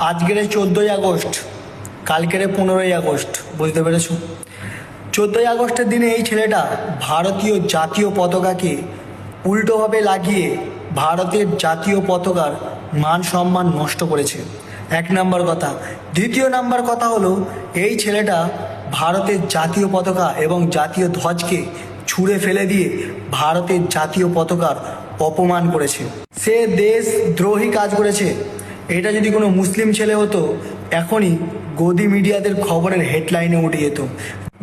আজকের চোদ্দোই আগস্ট, কালকের পনেরোই আগস্ট, বুঝতে পেরেছ? চোদ্দোই আগস্টের দিনে এই ছেলেটা ভারতীয় জাতীয় পতাকাকে উল্টোভাবে লাগিয়ে ভারতের জাতীয় পতাকার মান সম্মান নষ্ট করেছে। এক নাম্বার কথা। দ্বিতীয় নাম্বার কথা হলো, এই ছেলেটা ভারতের জাতীয় পতাকা এবং জাতীয় ধ্বজকে ছুঁড়ে ফেলে দিয়ে ভারতের জাতীয় পতাকার অপমান করেছে। সে দেশ দ্রোহী কাজ করেছে। এটা যদি কোনো মুসলিম ছেলে হতো এখনই গদি মিডিয়াদের খবরের হেডলাইনে উঠে যেত।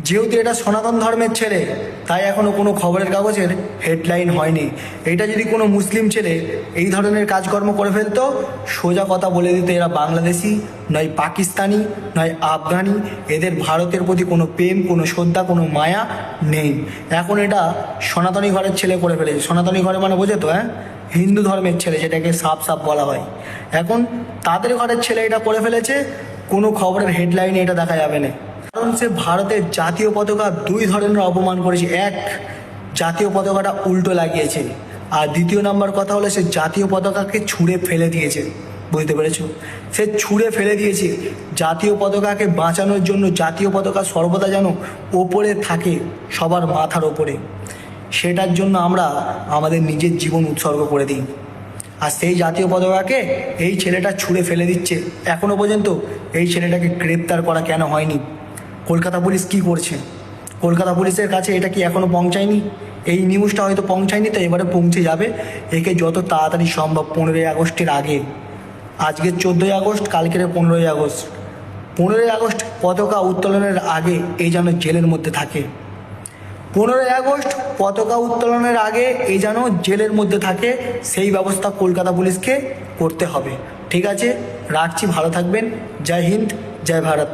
যেহেতু এটা সনাতন ধর্মের ছেলে, তাই এখনও কোনো খবরের কাগজের হেডলাইন হয়নি। এটা যদি কোনো মুসলিম ছেলে এই ধরনের কাজকর্ম করে ফেলতো, সোজা কথা বলে দিত এরা বাংলাদেশি, নয় পাকিস্তানি, নয় আফগানি, এদের ভারতের প্রতি কোনো প্রেম, কোনো শ্রদ্ধা, কোনো মায়া নেই। এখন এটা সনাতনী ঘরের ছেলে করে ফেলেছে সনাতনী ঘরে মানে বোঝে তো হ্যাঁ? হিন্দু ধর্মের ছেলে, যেটাকে সাপ সাপ বলা হয়। এখন তাদের ঘরের ছেলে এটা করে ফেলেছে, কোনো খবরের হেডলাইনে এটা দেখা যাবে না। কারণ সে ভারতের জাতীয় পতাকা দুই ধরনের অপমান করেছে। এক, জাতীয় পতাকাটা উল্টো লাগিয়েছে। আর দ্বিতীয় নাম্বার কথা হলো সে জাতীয় পতাকাকে ছুঁড়ে ফেলে দিয়েছে। বুঝতে পেরেছ? সে ছুঁড়ে ফেলে দিয়েছে। জাতীয় পতাকাকে বাঁচানোর জন্য জাতীয় পতাকা সর্বদা যেন ওপরে থাকে, সবার মাথার ওপরে। সেটার জন্য আমরা আমাদের নিজের জীবন উৎসর্গ করে দিই। আর সেই জাতীয় পতাকাকে এই ছেলেটা ছুঁড়ে ফেলে দিচ্ছে। এখনও পর্যন্ত এই ছেলেটাকে গ্রেপ্তার করা কেন হয়নি? কলকাতা পুলিশ কি করছে? কলকাতা পুলিশের কাছে এটা কি এখনও পৌঁছায়নি? এই নিউজটা হয়তো পৌঁছায়নি, তো এবারে পৌঁছে যাবে। একে যত তাড়াতাড়ি সম্ভব, পনেরোই আগস্টের আগে। আজকের চোদ্দোই আগস্ট, কালকের পনেরোই আগস্ট। পনেরোই আগস্ট পতাকা উত্তোলনের আগে এই যেন জেলের মধ্যে থাকে। পনেরোই আগস্ট পতাকা উত্তোলনের আগে এই যেন জেলের মধ্যে থাকে, সেই ব্যবস্থা কলকাতা পুলিশকে করতে হবে। ঠিক আছে? রাখছি, ভালো থাকবেন। জয় হিন্দ, জয় ভারত।